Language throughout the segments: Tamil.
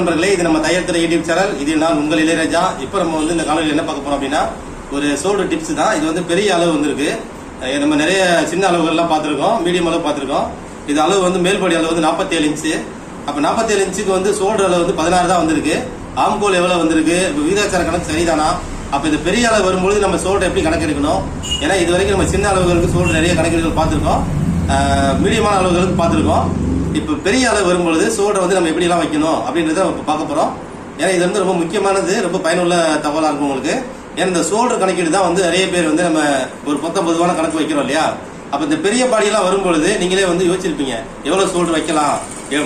நண்பர்களே இது நம்ம தையல் யூடியூப் சேனல். இது நான் உங்கள் இளையராஜா. இப்போ நம்ம வந்து இந்த காலையில் என்ன பார்க்க போறோம் அப்படின்னா ஒரு சோல்டு டிப்ஸ் தான். இது வந்து பெரிய அளவு வந்திருக்கு. நம்ம நிறைய சின்ன அளவுகள்லாம் பார்த்துருக்கோம். மீடியம் அளவு பார்த்துருக்கோம். இது அளவு வந்து மேல்படி அளவு வந்து 47 இன்ச்சு. அப்போ 47 இன்ச்சுக்கு வந்து சோல்டர் அளவு வந்து பதினாறு தான் வந்திருக்கு. ஆம்கோல் எவ்வளோ வந்திருக்கு? இப்போ விகிதாச்சார கணக்கு சரிதானா? அப்போ இந்த பெரிய அளவு வரும்பொழுது நம்ம சோல்டர் எப்படி கணக்கெடுக்கணும் ஏன்னா இது வரைக்கும் நம்ம சின்ன அளவுகளுக்கு சோல்டு நிறைய கணக்கெடுகள் பார்த்துருக்கோம். மீடியமான அளவுகளுக்கு பார்த்துருக்கோம். இப்போ பெரிய அளவு வரும்பொழுது சோடை வந்து நம்ம எப்படிலாம் வைக்கணும் அப்படின்றத நம்ம இப்போ பார்க்க போகிறோம் ஏன்னா இது வந்து ரொம்ப முக்கியமானது ரொம்ப பயனுள்ள தகவலாக இருக்கும் உங்களுக்கு. ஏன்னா இந்த சோல்டர் கணக்கீடு தான் வந்து நிறைய பேர் வந்து நம்ம ஒரு பொத்த பொதுவான கணக்கு வைக்கிறோம் இல்லையா? அப்போ இந்த பெரிய பாடியெல்லாம் வரும்பொழுது நீங்களே வந்து யோசிச்சிருப்பீங்க எவ்வளோ சோல்டர் வைக்கலாம்?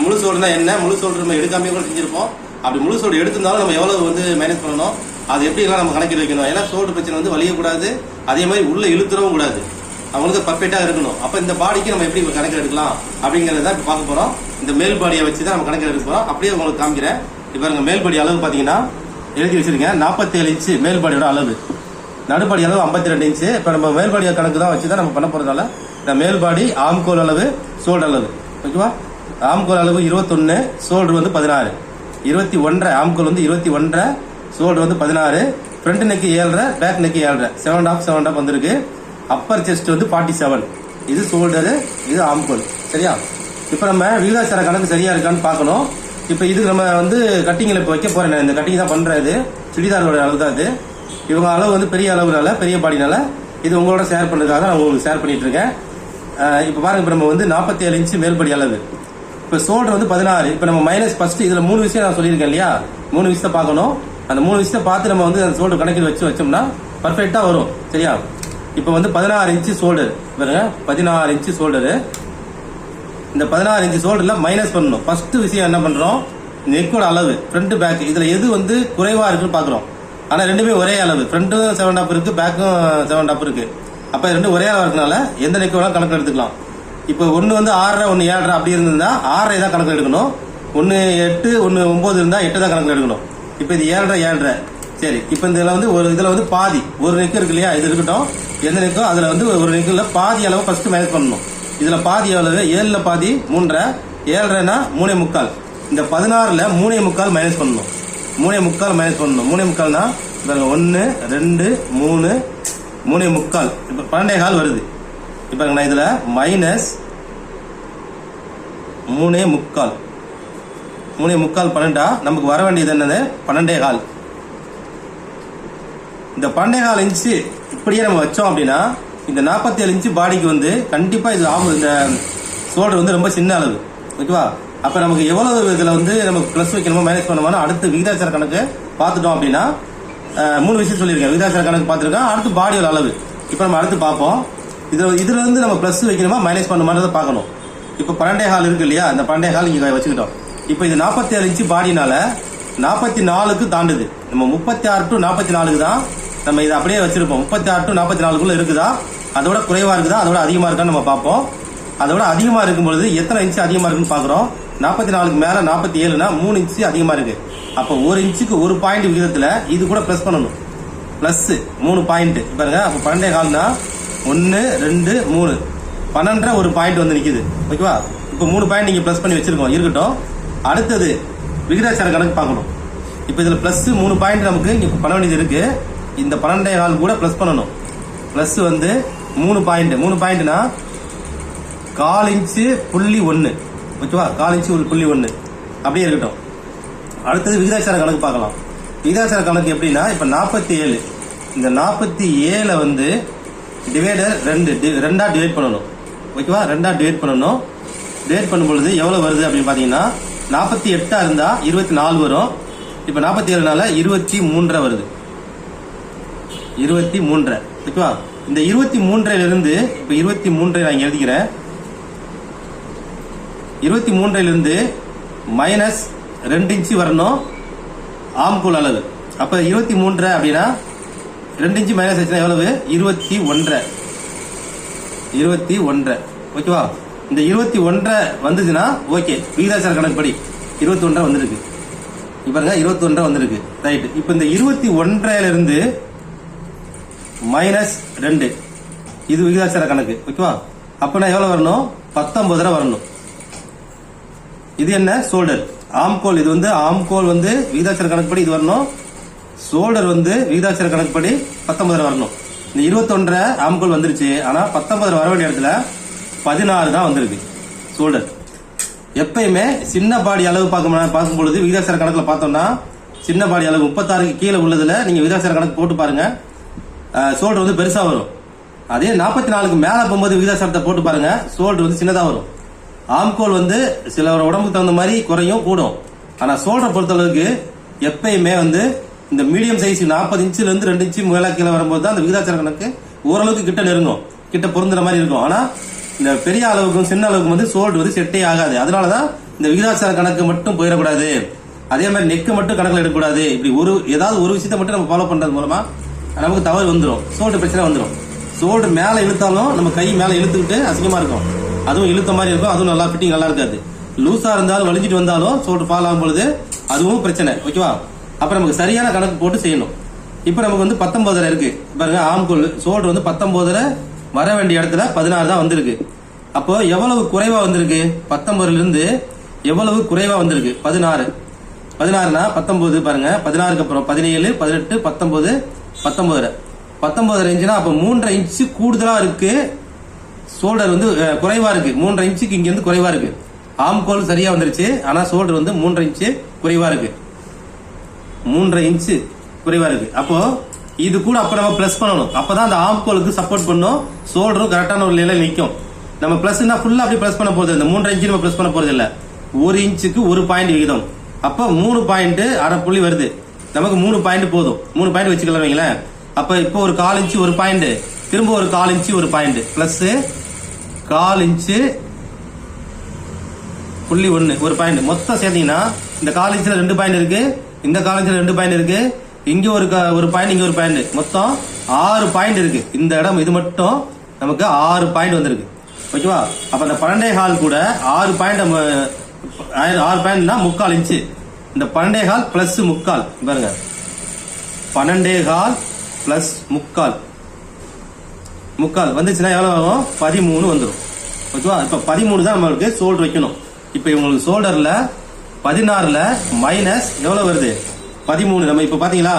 முழு சோல்டர்னா என்ன? முழு சோல்டர் நம்ம எடுக்காமே கூட செஞ்சிருப்போம். அப்படி முழு சோல்டர் எடுத்திருந்தாலும் நம்ம எவ்வளோ வந்து மேனேஜ் பண்ணணும்? அது எப்படிலாம் நம்ம கணக்கில் வைக்கணும்? ஏன்னா சோல்டர் பிரச்சனை வந்து வலியக்கூடாது. அதே மாதிரி உள்ள இழுத்துறவும் கூடாது. அவங்களுக்கு பர்ஃபெக்டாக இருக்கணும். அப்போ இந்த பாடிக்கு நம்ம எப்படி கணக்கில் எடுக்கலாம் அப்படிங்கறத இப்போ பார்க்க போகிறோம் இந்த மேல் பாடியை வச்சு தான் நம்ம கணக்கில் எடுக்க போகிறோம் அப்படியே உங்களுக்கு காமிக்கிறேன். இப்போ பாருங்க மேல் பாடி அளவு பார்த்தீங்கன்னா எழுதி வச்சிருக்கேன். நாற்பத்தேழு இன்ச்சு மேல் பாடியோட அளவு. நடுப்பாடி அளவு 52 ரெண்டு இன்ச்சு இப்போ நம்ம மேல்பாடி கணக்கு தான் வச்சு தான் நம்ம பண்ண போகிறதால இந்த மேல் பாடி ஆம்கோல் அளவு சோல்டு அளவு. ஓகேவா? ஆம்கோல் அளவு இருபத்தொன்று சோல்டு வந்து பதினாறு. இருபத்தி ஒன்றரை ஆம்கோல் வந்து இருபத்தி ஒன்றரை சோல்டு வந்து பதினாறு. ஃப்ரண்ட் நெக்கு ஏழரை பேக் நெக்கு ஏழரை. செவன் ஆஃப் செவன் ஆஃப் வந்திருக்கு. அப்பர் செஸ்ட் வந்து ஃபார்ட்டி செவன் இது ஷோல்டரு இது ஆம்கோல் சரியா? இப்போ நம்ம விகிதாச்சார கணக்கு சரியா இருக்கான்னு பார்க்கணும். இப்போ இது நம்ம வந்து கட்டிங்கில் இப்போ வைக்க போகிறேன் நான். இந்த கட்டிங் தான் பண்ணுறது சுடிதாரோட அளவு தான் இது. இவங்க அளவு வந்து பெரிய அளவுனால பெரிய பாடினால இது உங்களோட ஷேர் பண்ணுறதுக்காக நான் உங்களுக்கு ஷேர் பண்ணிட்டு இருக்கேன். இப்போ பாருங்க இப்போ நம்ம வந்து 47 இன்ச்சு மேல்படி அளவு. இப்போ ஷோல்டர் வந்து பதினாறு. இப்போ நம்ம மைனஸ் ஃபர்ஸ்ட் இதில் மூணு விஷயம் நான் சொல்லியிருக்கேன் இல்லையா? மூணு விஷயத்தை பார்க்கணும். அந்த மூணு விஷயத்தை பார்த்து நம்ம வந்து அந்த ஷோல்டர் கணக்கில் வச்சு வச்சோம்னா பர்ஃபெக்டாக வரும். சரியா? இப்போ வந்து பதினாறு இன்ச்சு சோல்டர் பாருங்க பதினாறு இன்ச்சு சோல்டரு இந்த பதினாறு இன்ச்சு சோல்டரில் மைனஸ் பண்ணணும். ஃபர்ஸ்ட் விஷயம் என்ன பண்றோம்? நெக்கோட அளவு ஃப்ரண்ட் பேக் இதுல எது வந்து குறைவா இருக்குன்னு பாக்குறோம். ஆனா ரெண்டுமே ஒரே அளவு. ஃப்ரண்ட்டும் செவன் டாப் இருக்கு பேக்கும் செவன் டாப் இருக்கு. அப்ப ரெண்டும் ஒரே அளவு இருக்கனால எந்த நெக்கு வேணாலும் கணக்கு எடுத்துக்கலாம். இப்போ ஒன்று வந்து ஆறரை ஒன்று ஏழரை அப்படி இருந்திருந்தா ஆறரை தான் கணக்கு எடுக்கணும். ஒன்று எட்டு ஒன்று ஒம்பது இருந்தால் எட்டு தான் கணக்கு எடுக்கணும். இப்போ இது ஏழரை ஏழரை. சரி இப்போ இந்த இதில் வந்து ஒரு இதில் வந்து பாதி. ஒரு நெக்கு இருக்கு இல்லையா? இது இருக்கட்டும். எந்த நெக்கோ அதுல வந்து ஒரு நெக்கில் பாதி அளவு ஃபர்ஸ்ட் மேனேஜ் பண்ணணும். இதுல பாதி அளவு ஏழுல பாதி மூன்றரை ஏழரைனா மூணே முக்கால். இந்த பதினாறுல மூணே முக்கால் மைனஸ் பண்ணணும். மூணே முக்கால் மைனஸ் பண்ணணும். மூணே முக்கால்னா பாருங்க ஒன்னு ரெண்டு மூணு மூணே முக்கால். இப்ப பன்னெண்டே கால் வருது. இப்ப நான் இதுல மைனஸ் மூணே முக்கால். மூணே முக்கால் பன்னெண்டா? நமக்கு வர வேண்டியது என்னது? பன்னெண்டே கால். இந்த பன்னெண்டே கால் இன்ச்சு இப்படியே நம்ம வச்சோம் அப்படின்னா இந்த 47 இன்ச்சு பாடிக்கு வந்து கண்டிப்பா இது ஆகும். இந்த ஷோல்டர் வந்து ரொம்ப சின்ன அளவு. ஓகேவா? அப்ப நமக்கு எவ்வளவு இதுல வந்து நமக்கு பிளஸ் வைக்கணுமோ மைனஸ் பண்ணணுமோ அடுத்து விகிதாச்சார கணக்கு பார்த்துட்டோம் அப்படின்னா மூணு விஷயம் சொல்லியிருக்கேன். விகிதாச்சார கணக்கு பார்த்துருக்கேன் அடுத்து பாடியோட அளவு. இப்போ நம்ம அடுத்து பார்ப்போம். இதுல இதுல இருந்து நம்ம பிளஸ் வைக்கணுமா மைனஸ் பண்ணணுமான்றதை பார்க்கணும். இப்போ பன்னெண்டே ஹால் இருக்கு இல்லையா? அந்த பன்னெண்டே ஹால் இங்க வச்சுக்கிட்டோம். இப்போ இது 47 இன்ச்சு பாடினால நாற்பத்தி நாலுக்கு தாண்டுது. நம்ம முப்பத்தி ஆறு டு நாற்பத்தி நாலுக்கு தான் நம்ம இதை அப்படியே வச்சிருப்போம். முப்பத்தி ஆறு டு நாற்பத்தி நாலுக்குள்ள இருக்குதா? அதோட குறைவா இருக்குதா? அதோட அதிகமா இருக்கான்னு நம்ம பார்ப்போம். அதோட அதிகமா இருக்கும் பொழுது எத்தனை இன்ச்சு அதிகமா இருக்குன்னு பாக்குறோம் நாற்பத்தி நாலுக்கு மேல நாற்பத்தி ஏழுனா மூணு இன்ச்சு அதிகமா இருக்கு. அப்போ ஒரு இன்ச்சுக்கு ஒரு பாயிண்ட் விகிதத்துல இது கூட ப்ளஸ் பண்ணணும். பிளஸ் மூணு பாயிண்ட் பாருங்க அப்போ பன்னெண்டே கால்னா ஒன்னு ரெண்டு மூணு. பன்னெண்டரை ஒரு பாயிண்ட் வந்து நிக்குது. ஓகேவா இப்போ மூணு பாயிண்ட் நீங்க பிளஸ் பண்ணி வச்சிருக்கோம். இருக்கட்டும். அடுத்தது விகிதாச்சார கணக்கு பார்க்கணும். இப்போ இதில் ப்ளஸ்ஸு மூணு பாயிண்ட் நமக்கு இங்கே பண்ண வேண்டியது இருக்குது இந்த பன்னெண்டே கால் கூட ப்ளஸ் பண்ணணும். ப்ளஸ் வந்து மூணு பாயிண்ட் மூணு பாயிண்ட்னா கால் இன்ச்சு புள்ளி ஒன்று ஓகேவா கால் இன்ச்சு ஒரு புள்ளி ஒன்று அப்படியே இருக்கட்டும். அடுத்தது விகிதாச்சார கணக்கு பார்க்கலாம். விகிதாச்சார கணக்கு எப்படின்னா இப்போ நாற்பத்தி ஏழு இந்த நாற்பத்தி ஏழை வந்து டிவைடர் ரெண்டு ரெண்டாக டிவைட் பண்ணணும். ஓகேவா? ரெண்டாக டிவைட் பண்ணணும். டிவைட் பண்ணும் பொழுது வருது அப்படின்னு பார்த்தீங்கன்னா நாற்பத்தி எட்டாக இருந்தால் இருபத்தி நாலு வரும். இப்போ நாற்பத்தி ஏழுனால இருபத்தி மூன்றரை வருது. இருபத்தி மூன்று. ஓகேவா இந்த இருபத்தி மூன்றையில இருந்து இப்போ இருபத்தி மூன்றை நான் இங்க எழுதிக்கிறேன். இருபத்தி மூன்றிலிருந்து இருந்து மைனஸ் ரெண்டு இன்ச்சு வரணும். ஆம்கூல் அளவு அப்ப இருபத்தி மூன்று அப்படின்னா ரெண்டு இன்ச்சு மைனஸ் ஆச்சுன்னா எவ்வளவு? இருபத்தி ஒன்றரை இருபத்தி ஒன்றரை ஓகேவா? இந்த இருபத்தி ஒன்றரை வந்துச்சுன்னா ஓகே. விகிதாச்சார கணக்குப்படி இருபத்தி ஒன்றரை வந்திருக்கு. இப்ப இருபத்தி ஒன்றரை வந்திருக்கு. ரைட் இப்போ இந்த இருபத்தி ஒன்றரைல இருந்து மைனஸ் ரெண்டு. இது விகிதாச்சார கணக்கு ஓகேவா அப்பனா எவ்வளவு வரணும்? பத்தொன்பதரை வரணும். இது என்ன? சோல்டர். ஆம்கோல் இது வந்து ஆம்கோல் வந்து விகிதாச்சார கணக்குப்படி இது வரணும். சோல்டர் வந்து விகிதாச்சார கணக்குப்படி பத்தொன்பதரை வரணும். இந்த இருபத்தொன்றரை ஆம்கோல் வந்துருச்சு. ஆனா ரூபா வர வேண்டிய இடத்துல பதினாறு தான் வந்திருக்கு. சோல்டர். எப்பயுமே சின்ன பாடி அளவு பார்க்க பார்க்கும் பொழுது விகிதாசார கணக்கில் பார்த்தோம்னா சின்ன பாடி அளவு முப்பத்தாறுக்கு கீழே உள்ளதுல நீங்க விகிதாச்சார கணக்கு போட்டு பாருங்க. ஷோல்டர் வந்து பெருசா வரும். அதே நாற்பத்தி நாலுக்கு மேல போகும்போது விகிதாசாரத்தை போட்டு பாருங்க. ஷோல்டர் வந்து சின்னதா வரும். ஆம்கோல் வந்து சில உடம்புக்கு தகுந்த மாதிரி குறையும் கூடும். ஆனா ஷோல்டர் பொறுத்த அளவுக்கு எப்பயுமே வந்து இந்த மீடியம் சைஸ் நாற்பது இன்ச்சுல இருந்து ரெண்டு இன்ச்சு மேல கீழே வரும்போது தான் அந்த விகிதாச்சார கணக்கு ஓரளவுக்கு கிட்ட நெருங்கும். கிட்ட பொருந்துற மாதிரி இருக்கும். ஆனா இந்த பெரிய அளவுக்கும் சின்ன அளவுக்கும் வந்து சோல்டு வந்து செட்டே ஆகாது. அதனாலதான் இந்த விகிதாச்சார கணக்கு மட்டும் போயிடக்கூடாது. அதே மாதிரி நெக்கு மட்டும் கணக்கில் எடுக்கக்கூடாது. இப்படி ஒரு ஏதாவது ஒரு விஷயத்தை மட்டும் நம்ம ஃபாலோ பண்றது மூலமா நமக்கு தவறு வந்துடும் சோல்டு பிரச்சனை வந்துடும் சோல்டு மேலே இழுத்தாலும் நம்ம கை மேலே இழுத்துக்கிட்டு அசிங்கமாக இருக்கும். அதுவும் இழுத்த மாதிரி இருக்கும். அதுவும் நல்லா ஃபிட்டிங் நல்லா இருக்காது. லூஸாக இருந்தாலும் வலிஞ்சிட்டு வந்தாலும் சோல்டு ஃபால் ஆகும் பொழுது அதுவும் பிரச்சனை. ஓகேவா அப்போ நமக்கு சரியான கணக்கு போட்டு செய்யணும். இப்போ நமக்கு வந்து பத்தொம்போதரை இருக்கு. பாருங்க ஆம்கோல். சோல்டர் வந்து பத்தொம்போதரை வர வேண்டிய இடத்துல பதினாறு தான் வந்திருக்கு. அப்போ எவ்வளவு குறைவா வந்திருக்கு? பத்தொன்பதுல இருந்து எவ்வளவு குறைவா வந்திருக்கு? பதினாறு. பதினாறுனா பத்தொன்பது பாருங்க. பதினாறுக்கு அப்புறம் பதினேழு பதினெட்டு பத்தொன்பது பத்தொன்பதரை பத்தொன்பதரை இன்ச்சுனா அப்போ மூன்றரை இன்ச்சு கூடுதலாக இருக்கு. ஷோல்டர் வந்து குறைவாக இருக்கு. மூன்றரை இன்ச்சுக்கு இங்கேருந்து குறைவாக குறைவா இருக்கு. ஆம்கோல் சரியாக வந்துருச்சு. ஆனால் ஷோல்டர் வந்து மூன்றரை இன்ச்சு குறைவாக இருக்கு. மூன்றரை இன்ச்சு குறைவாக இருக்கு. அப்போ இது கூட அப்போ நம்ம ப்ளஸ் பண்ணணும். அப்போ தான் அந்த ஆம்கோலுக்கு சப்போர்ட் பண்ணும். ஷோல்டரும் கரெக்டான ஒரு நிலையில் நிற்கும் நம்ம ப்ளஸ்னா ஃபுல்லாக அப்படி ப்ளஸ் பண்ண போகிறது இந்த மூன்றரை இன்ச்சு நம்ம ப்ளஸ் பண்ண போகிறது இல்லை. ஒரு இன்ச்சுக்கு ஒரு பாயிண்ட் விகிதம். அப்போ மூணு பாயிண்ட் அரை புள்ளி வருது. நமக்கு மூணு பாயிண்ட் போதும். மூணு பாயிண்ட் வச்சுக்கலாம் வைங்களேன். அப்ப இப்போ ஒரு கால் இன்ச்சு ஒரு பாயிண்ட் திரும்ப ஒரு கால் இன்ச்சு ஒரு பாயிண்ட் பிளஸ் கால் இன்ச்சு புள்ளி ஒன்று ஒரு பாயிண்ட் மொத்தம் சேர்த்தீங்கன்னா இந்த காலேஜ்ல ரெண்டு பாயிண்ட் இருக்கு. இந்த காலேஜ்ல ரெண்டு பாயிண்ட் இருக்கு. இங்கே ஒரு க- ஒரு பாயிண்ட் இங்கே ஒரு பாயிண்ட் மொத்தம் ஆறு பாயிண்ட் இருக்கு. இந்த இடம் இது மட்டும் நமக்கு ஆறு பாயிண்ட் வந்திருக்கு. ஓகேவா அப்போ அந்த பன்னெண்டே ஹால் கூட ஆறு பாயிண்ட் ஆறு ஆறு பாயிண்ட்னா முக்கால் இன்ச்சு இந்த பன்னெண்டே ஹால் பிளஸ் முக்கால். பாருங்க பன்னெண்டே கால் பிளஸ் முக்கால். முக்கால். வந்துச்சுன்னா எவ்வளவு ஆகும்? பதிமூணு வந்துடும் ஓகேவா? இப்ப பதிமூணு தான் நம்மளுக்கு சோல்டர் வைக்கணும். இப்ப இவங்களுக்கு சோல்டர்ல பதினாறுல மைனஸ் எவ்வளவு வருது? பதிமூணு. நம்ம இப்ப பாத்தீங்களா?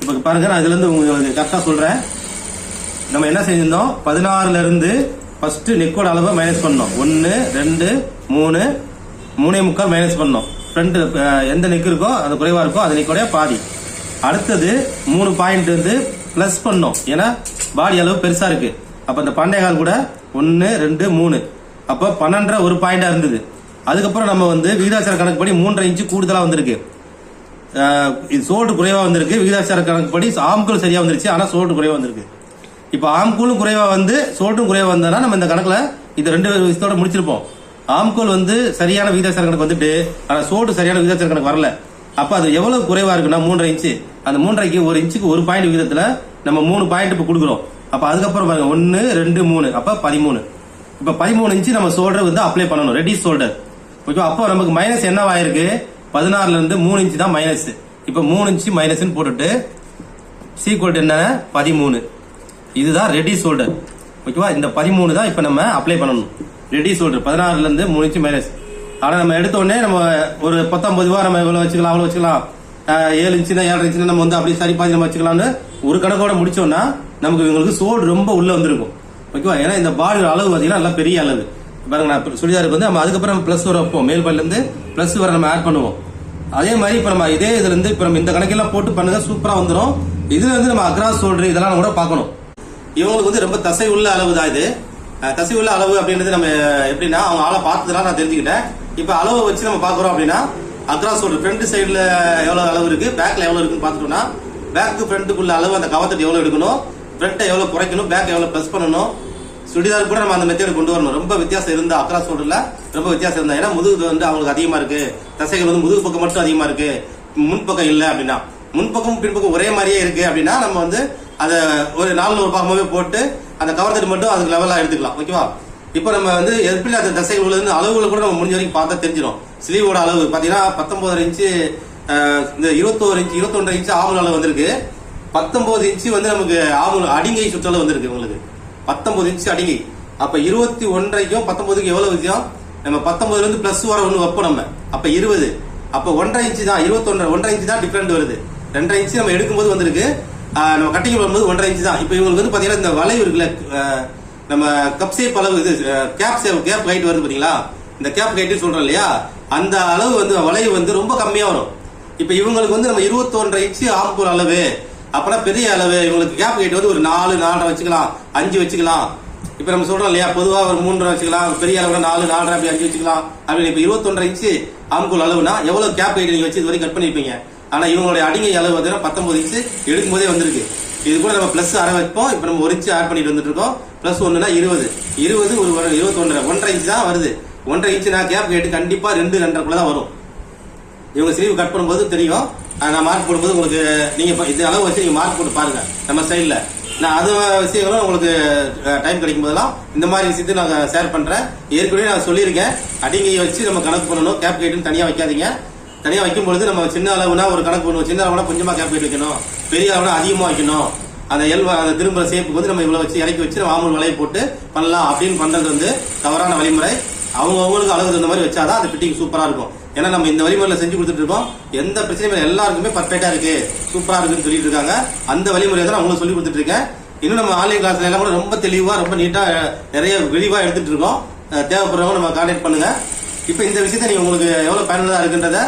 இப்ப பாருங்க நான் இதுல இருந்து உங்களுக்கு கரெக்டா சொல்றேன். நம்ம என்ன செஞ்சிருந்தோம்? பதினாறுல இருந்து ஃபர்ஸ்ட் நெக்கோட அளவை மைனஸ் பண்ணோம். ஒன்னு ரெண்டு மூணு. மூணே முக்கால் மைனஸ் பண்ணோம். ஃப்ரண்ட் எந்த நெக் இருக்கோ அது குறைவா இருக்கோ அது நெக்கோட பாதி. அடுத்தது மூணு பாயிண்ட் வந்து பிளஸ் பண்ணோம். ஏன்னா பாடி அளவு பெருசா இருக்கு. அப்ப இந்த பண்டைய கூட ஒன்னு ரெண்டு மூணு. அப்ப பன்னெண்டரை ஒரு பாயிண்டா இருந்தது. அதுக்கப்புறம் நம்ம வந்து விகிதாச்சார கணக்குப்படி மூன்றரை இன்ச்சு கூடுதலா வந்திருக்கு. இது சோல்டு குறைவா வந்திருக்கு. விகிதாச்சார கணக்குப்படி ஆம்கூல் சரியா வந்துருச்சு. ஆனா சோல்டு குறைவா வந்திருக்கு. இப்ப ஆம்கூலும் குறைவா வந்து சோல்ட்டும் குறைவா வந்தா நம்ம இந்த கணக்குல இது ரெண்டு விஷயத்தோட முடிச்சிருப்போம். ஆம்கோல் வந்து சரியான விகிதாச்சார கணக்கு வந்துட்டு ஆனா சோடு சரியான விகிதாச்சார கணக்கு வரல. அப்ப அது எவ்வளவு குறைவா இருக்குன்னா மூன்றரை இன்ச்சு அந்த மூன்றரைக்கு ஒரு இன்ச்சுக்கு ஒரு பாயிண்ட் விகிதத்துல நம்ம மூணு பாயிண்ட் இப்ப கொடுக்குறோம். அப்ப அதுக்கப்புறம் பாருங்க ஒன்னு ரெண்டு மூணு அப்ப பதிமூணு. இப்ப பதிமூணு இன்ச்சு நம்ம சோல்டர் வந்து அப்ளை பண்ணணும் ரெடி சோல்டர் ஓகே அப்போ நமக்கு மைனஸ் என்னவாயிருக்கு பதினாறுல இருந்து மூணு இன்ச்சு தான் மைனஸ் இப்ப மூணு இன்ச்சு மைனஸ்னு போட்டுட்டு சீக்வல் என்ன பதிமூணு. இதுதான் ரெடி சோல்டர் ஓகேவா? இந்த பதிமூணு தான் இப்ப நம்ம அப்ளை பண்ணணும். ரெடி சோல்டர் பதினாறுல இருந்து மூணு இன்ச்சு மைனஸ் ஆனா நம்ம எடுத்த உடனே நம்ம ஒரு பத்தொன்பது ரூபா நம்ம இவ்வளவு வச்சுக்கலாம் அவ்வளவு வச்சுக்கலாம். ஏழு இன்ச்சுனா ஏழரை இன்ச்சுனா நம்ம வந்து அப்படியே சரி பாதி நம்ம வச்சுக்கலாம்னு ஒரு கணக்கோட முடிச்சோம்னா நமக்கு இவங்களுக்கு சோல்டு ரொம்ப உள்ள வந்திருக்கும். ஓகேவா? ஏன்னா இந்த பாடி அளவு பாத்தீங்கன்னா நல்லா பெரிய அளவு. பாருங்க நான் இப்ப சுடிதாருக்கு வந்து நம்ம அதுக்கப்புறம் பிளஸ் வர வைப்போம் மேல் பாடில இருந்து பிளஸ் வர நம்ம ஆட் பண்ணுவோம். அதே மாதிரி இப்ப நம்ம இதே இதுல இருந்து இப்ப நம்ம இந்த கணக்கெல்லாம் போட்டு பண்ணுங்க சூப்பரா வந்துடும் இதுல இருந்து நம்ம அக்ராஸ் சோல்டர் இதெல்லாம் கூட பார்க்கணும். இவங்களுக்கு வந்து ரொம்ப தசை உள்ள அளவு தான் இது. தசை உள்ள அளவு அப்படின்றது நம்ம எப்படின்னா அவங்க ஆளை பார்த்ததுலாம் நான் தெரிஞ்சுக்கிட்டேன். இப்போ அளவை வச்சு நம்ம பார்க்குறோம் அப்படின்னா அக்ராஸ் சோல்டர் ஃப்ரண்ட் சைடில் எவ்வளோ அளவு இருக்கு பேக்கில் எவ்வளோ இருக்குன்னு பார்த்துட்டோம்னா பேக்கு ஃப்ரண்ட்டுக்குள்ள அளவு அந்த கவத்தட்டு எவ்வளோ எடுக்கணும் ஃப்ரண்ட்டை எவ்வளோ குறைக்கணும் பேக் எவ்வளோ ப்ளஸ் பண்ணணும். சுடிதார் கூட நம்ம அந்த மெத்தேடு கொண்டு வரணும். ரொம்ப வித்தியாசம் இருந்தா அக்ராஸ் சோல்டர்ல ரொம்ப வித்தியாசம் இருந்தா. ஏன்னா முதுகு வந்து அவங்களுக்கு அதிகமா இருக்கு. தசைகள் வந்து முதுகு பக்கம் மட்டும் அதிகமா இருக்கு. முன்பக்கம் இல்லை அப்படின்னா. முன்பக்கம் பின்பக்கம் ஒரே மாதிரியே இருக்கு அப்படின்னா நம்ம வந்து அதை ஒரு நாலு ஒரு பாகமாகவே போட்டு அந்த கவர் தட்டு மட்டும் அதுக்கு லெவலாக எடுத்துக்கலாம். ஓகேவா இப்போ நம்ம வந்து எப்படி அந்த தசைகள் உள்ளது அளவுகளை கூட நம்ம முடிஞ்ச வரைக்கும் பார்த்தா தெரிஞ்சிடும். ஸ்லீவோட அளவு. பார்த்தீங்கன்னா பத்தொம்போது இன்ச்சு இந்த இருபத்தோரு இன்ச்சு இருபத்தொன்றரை இன்ச்சு ஆவல் அளவு வந்திருக்கு. பத்தொம்போது இன்ச்சு வந்து நமக்கு ஆவல் அடிங்கை சுற்றளவு வந்திருக்கு உங்களுக்கு. பத்தொம்போது இன்ச்சு அடிங்கை. அப்போ இருபத்தி ஒன்றைக்கும் பத்தொன்பதுக்கு எவ்வளோ வித்தியம் நம்ம பத்தொம்போதுலேருந்து ப்ளஸ் வர ஒன்று வைப்போம் நம்ம. அப்போ இருபது. அப்போ ஒன்றரை இன்ச்சு தான் இருபத்தொன்றரை ஒன்றரை இன்ச்சு தான் டிஃப்ரெண்ட் வருது. ரெண்டரை இன்ச்சு நம்ம எடுக்கும்போது வந்திருக்கு. நம்ம கட்டிங் போகும்போது ஒன்றரை இன்ச்சு தான். இப்போ இவங்களுக்கு வந்து பார்த்தீங்கன்னா இந்த வளைவு இருக்குல்ல நம்ம கப் ஷேப் அளவு இது கேப் ஷேப் கேப் ஹைட் வருது பார்த்தீங்களா இந்த கேப் ஹைட் சொல்கிறோம் இல்லையா? அந்த அளவு வந்து வளைவு வந்து ரொம்ப கம்மியாக வரும். இப்போ இவங்களுக்கு வந்து நம்ம இருபத்தொன்றரை இன்ச்சு ஆம்பூர் அளவு அப்பனா பெரிய அளவு இவங்களுக்கு கேப் ஹைட் வந்து ஒரு நாலு நாலரை வச்சுக்கலாம் அஞ்சு வச்சுக்கலாம். இப்போ நம்ம சொல்கிறோம் இல்லையா பொதுவாக ஒரு மூன்றரை வச்சுக்கலாம் பெரிய அளவுல நாலு நாலரை அப்படி அஞ்சு வச்சுக்கலாம். அப்படின்னு இப்போ இருபத்தொன்றரை இன்ச்சு ஆம்பூர் அளவுனா எவ்வளோ கேப் ஹைட் நீங்கள் வச்சு இது வரைக்கும் கட் பண்ணிருப்பீங்க? ஆனால் இவங்களுடைய அடிங்கை அளவு பார்த்தீங்கன்னா பத்தொம்பது இன்ச்சு எடுக்கும் போதே வந்திருக்கு. இது கூட நம்ம ப்ளஸ் அரை வைப்போம். இப்போ நம்ம ஒரு இன்ச்சு ஆட் பண்ணிட்டு வந்துட்டு இருக்கோம் ப்ளஸ் ஒன்றுனா இருபது. இருபது ஒரு இருபத்தொன்றரை. ஒன்றரை இன்ச்சு தான் வருது. ஒன்றரை இன்ச்சு நான் கேப் கேட்டு கண்டிப்பாக ரெண்டு ரெண்டரைக்குள்ள தான் வரும். இவங்க ஸ்லீவ் கட் பண்ணும்போது தெரியும். நான் மார்க் போடும்போது உங்களுக்கு நீங்கள் இப்ப இது அளவு வச்சு நீங்கள் மார்க் போட்டு பாருங்கள் நம்ம சைடில் நான் அது விஷயங்களும் உங்களுக்கு டைம் கிடைக்கும் போதெல்லாம் இந்த மாதிரி விஷயத்தை நான் ஷேர் பண்ணுறேன் ஏற்கனவே நான் சொல்லியிருக்கேன். அடிங்கையை வச்சு நம்ம கணக்கு பண்ணணும். கேப் கேட்டுன்னு தனியாக வைக்காதீங்க. தனியாக வைக்கும் பொழுது நம்ம சின்ன அளவுனா ஒரு கணக்கு பண்ணுவோம் சின்ன அளவுனா கொஞ்சமாக கேப் வைக்கணும். பெரிய அளவுனா அதிகமாக வைக்கணும். அந்த எல் அந்த திரும்ப சேப்புக்கு வந்து நம்ம இவ்வளோ வச்சு இறக்கி வச்சு நம்ம ஆமூல் போட்டு பண்ணலாம். அப்படின்னு பண்ணுறது வந்து தவறான வழிமுறை. அவங்க அவங்களுக்கு அழகு தகுந்த மாதிரி வச்சாதான் அந்த ஃபிட்டிங் சூப்பராக இருக்கும். ஏன்னா நம்ம இந்த வழிமுறையில் செஞ்சு கொடுத்துட்டு இருக்கோம். எந்த பிரச்சனையும் இல்லை. எல்லாருக்குமே பர்ஃபெக்டாக இருக்கு. சூப்பராக இருக்குன்னு சொல்லிட்டு இருக்காங்க. அந்த வழிமுறையை தான் அவங்களும் சொல்லி கொடுத்துட்டு இருக்கேன். இன்னும் நம்ம ஆன்லைன் கிளாஸ்ல எல்லாம் கூட ரொம்ப தெளிவாக ரொம்ப நீட்டாக நிறைய விரிவாக எடுத்துட்டு இருக்கோம். தேவைப்படுறவங்க நம்ம கான்டாக்ட் பண்ணுங்க. இப்போ இந்த விஷயத்தை நீங்கள் உங்களுக்கு எவ்வளோ பயனுள்ளதாக இருக்குன்றத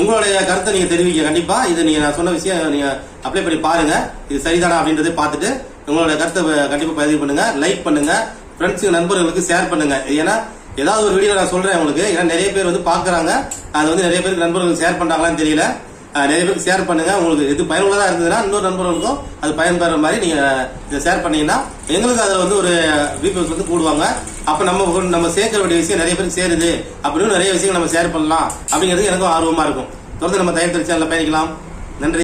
உங்களுடைய கருத்தை நீங்க தெரிவிக்க கண்டிப்பா இது நீங்க நான் சொன்ன விஷயம் நீங்க அப்ளை பண்ணி பாருங்க. இது சரிதானா அப்படின்றத பார்த்துட்டு உங்களுடைய கருத்தை கண்டிப்பா பதிவு பண்ணுங்க. லைக் பண்ணுங்க. ஃப்ரெண்ட்ஸுக்கு நண்பர்களுக்கு ஷேர் பண்ணுங்க. ஏன்னா ஏதாவது ஒரு வீடியோ நான் சொல்றேன் உங்களுக்கு. ஏன்னா நிறைய பேர் வந்து பாக்குறாங்க அது வந்து நிறைய பேருக்கு நண்பர்களுக்கு ஷேர் பண்றாங்களான்னு தெரியல. நிறைய பேருக்கு ஷேர் பண்ணுங்க. உங்களுக்கு இது பயனுள்ளதா இருந்ததுன்னா இன்னொரு நண்பர்களுக்கும் அது பயன்பெற மாதிரி நீங்க இதை ஷேர் பண்ணீங்கன்னா எங்களுக்கு அதுல வந்து ஒரு வியூஸ் வந்து கூடுவாங்க அப்ப நம்ம நம்ம சேர்க்க வேண்டிய விஷயம் நிறைய பேருக்கு சேருது. அப்படின்னு நிறைய விஷயங்கள் நம்ம ஷேர் பண்ணலாம். அப்படிங்கிறது எனக்கும் ஆர்வமா இருக்கும். தொடர்ந்து நம்ம தயார் சேனல்ல பயணிக்கலாம்.